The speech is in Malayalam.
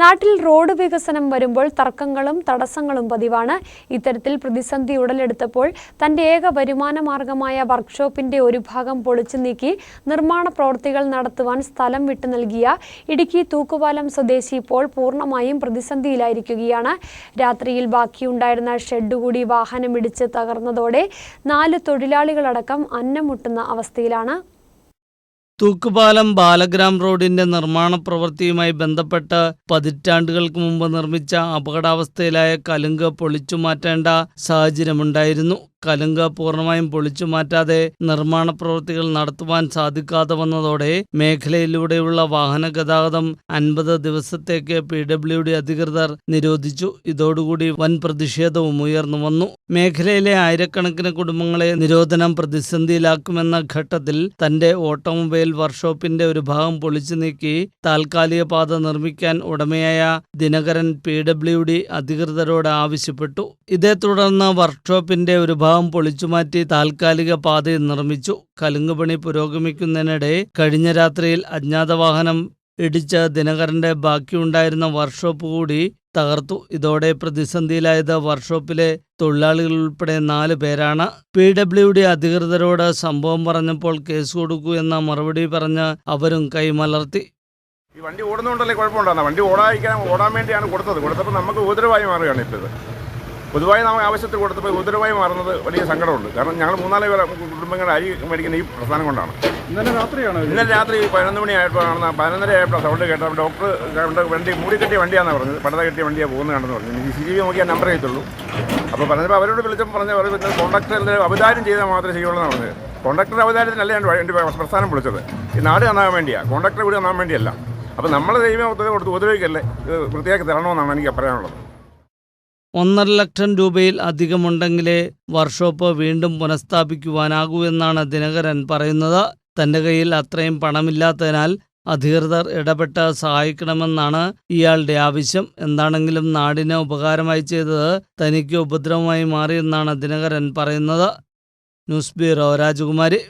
നാട്ടിൽ റോഡ് വികസനം വരുമ്പോൾ തർക്കങ്ങളും തടസ്സങ്ങളും പതിവാണ്. ഇത്തരത്തിൽ പ്രതിസന്ധി ഉടലെടുത്തപ്പോൾ തന്റെ ഏക വരുമാന മാർഗമായ വർക്ക്ഷോപ്പിന്റെ ഒരു ഭാഗം പൊളിച്ചു നീക്കി നിർമ്മാണ പ്രവൃത്തികൾ നടത്തുവാൻ സ്ഥലം വിട്ടു നൽകിയ ഇടുക്കി തൂക്കുപാലം സ്വദേശി ഇപ്പോൾ പൂർണമായും പ്രതിസന്ധിയിലായിരിക്കുകയാണ്. രാത്രിയിൽ ബാക്കിയുണ്ടായിരുന്ന ഷെഡ് കൂടി വാഹനമിടിച്ച് തകർന്നതോടെ നാല് തൊഴിലാളികളടക്കം അന്നം മുട്ടുന്ന അവസ്ഥയിലാണ് തൂക്കുപാലം ബാലഗ്രാം റോഡിന്റെ നിർമ്മാണ പ്രവൃത്തിയുമായി ബന്ധപ്പെട്ട് പതിറ്റാണ്ടുകൾക്ക് മുമ്പ് നിർമ്മിച്ച അപകടാവസ്ഥയിലായ കലുങ്ക് പൊളിച്ചു മാറ്റേണ്ട സാഹചര്യമുണ്ടായിരുന്നു. കലുങ്ക് പൂർണമായും പൊളിച്ചു മാറ്റാതെ നിർമ്മാണ പ്രവൃത്തികൾ നടത്തുവാൻ സാധിക്കാതെ വന്നതോടെ മേഖലയിലൂടെയുള്ള വാഹന ഗതാഗതം അൻപത് ദിവസത്തേക്ക് പി ഡബ്ല്യു ഡി അധികൃതർ നിരോധിച്ചു. ഇതോടുകൂടി വൻ പ്രതിഷേധവും ഉയർന്നു വന്നു. മേഖലയിലെ ആയിരക്കണക്കിന് കുടുംബങ്ങളെ നിരോധനം പ്രതിസന്ധിയിലാക്കുമെന്ന ഘട്ടത്തിൽ തന്റെ ഓട്ടോമൊബൈൽ വർക്ക്ഷോപ്പിന്റെ ഒരു ഭാഗം പൊളിച്ചു നീക്കി താൽക്കാലിക പാത നിർമ്മിക്കാൻ ഉടമയായ ദിനകരൻ പി ഡബ്ല്യു ഡി അധികൃതരോട് ആവശ്യപ്പെട്ടു. ഇതേ തുടർന്ന് വർക്ക്ഷോപ്പിന്റെ ഒരു ഭാഗം പൊളിച്ചുമാറ്റി താൽക്കാലിക പാത നിർമ്മിച്ചു. കലുങ്കുപണി പുരോഗമിക്കുന്നതിനിടെ കഴിഞ്ഞ രാത്രിയിൽ അജ്ഞാത വാഹനം ഇടിച്ച് ദിനകരന്റെ ബാക്കിയുണ്ടായിരുന്ന വർക്ക്ഷോപ്പ് കൂടി തകർത്തു. ഇതോടെ പ്രതിസന്ധിയിലായത് വർക്ക്ഷോപ്പിലെ തൊഴിലാളികൾ ഉൾപ്പെടെ നാല് പേരാണ്. പി ഡബ്ല്യു ഡി അധികൃതരോട് സംഭവം പറഞ്ഞപ്പോൾ കേസ് കൊടുക്കൂ എന്ന മറുപടി പറഞ്ഞ് അവരും കൈമലർത്തി. ഈ വണ്ടി ഓടുന്നതുകൊണ്ടല്ലേ കുഴപ്പമുണ്ടാകുന്ന വണ്ടി ഓടാതിരിക്കാൻ ഓടാൻ വേണ്ടിയാണ് കൊടുത്തത്. കൊടുത്തപ്പോൾ നമുക്ക് ഉപദ്രവമായി മാറുകയാണ് ഇപ്പോൾ പൊതുവായി നമ്മൾ ആവശ്യത്തിൽ കൊടുത്തപ്പോൾ ഉദരവായി മാറുന്നത് വലിയ സങ്കടമുണ്ട്. കാരണം ഞങ്ങൾ മൂന്നാൽ പേരെ കുടുംബങ്ങളുടെ അരി മേടിക്കുന്ന ഈ പ്രസ്ഥാനം കൊണ്ടാണ്. ഇന്നലെ രാത്രിയാണ് ഇന്നലെ രാത്രി പതിനൊന്ന് മണിയായപ്പോഴാണ് പതിനൊന്നര ആയപ്പോൾ സൗണ്ട് കേട്ടപ്പോൾ ഡോക്ടർ കണ്ട് വണ്ടി മൂടി കെട്ടിയ വണ്ടിയാണെന്ന് പറഞ്ഞത്. പടത കെട്ടിയ വണ്ടിയാണ് പോകുന്നത് കണ്ടെന്ന് പറഞ്ഞു. ഈ സി ജി വി നോക്കിയാൽ നമ്പർ ചെയ്തുള്ളൂ അപ്പോൾ പറഞ്ഞപ്പോൾ അവരോട് വിളിച്ചപ്പോൾ പറഞ്ഞ അവർ പിന്നെ കോൺട്രാക്ടറിൽ അവതാരം ചെയ്താൽ മാത്രമേ ചെയ്യുള്ളൂ എന്നാണ് പറഞ്ഞത്. കോൺട്രാക്ടർ അവതാരത്തിനല്ല ഞാൻ വണ്ടി പ്രസ്ഥാനം വിളിച്ചത്. ഈ നാട് കാണാൻ വേണ്ടിയാണ് കോൺട്രാക്ടർ വീട് കാണാൻ വേണ്ടിയല്ല. അപ്പോൾ നമ്മൾ ദൈവം കൊടുത്ത് ഉപദ്രവിക്കല്ലേ? ഇത് വൃത്തിയാക്കി തരണമെന്നാണ് എനിക്ക് പറയാനുള്ളത് ഒന്നര ലക്ഷം രൂപയിൽ അധികമുണ്ടെങ്കിലേ വർക്ക്ഷോപ്പ് വീണ്ടും പുനഃസ്ഥാപിക്കുവാനാകൂ എന്നാണ് ദിനകരൻ പറയുന്നത്. തന്റെ കയ്യിൽ അത്രയും പണമില്ലാത്തതിനാൽ അധികൃതർ ഇടപെട്ട് സഹായിക്കണമെന്നാണ് ഇയാളുടെ ആവശ്യം. എന്താണെങ്കിലും നാടിന് ഉപകാരമായി ചെയ്തത് തനിക്ക് ഉപദ്രവമായി മാറിയെന്നാണ് ദിനകരൻ പറയുന്നത്. ന്യൂസ് ബ്യൂറോ രാജകുമാരി.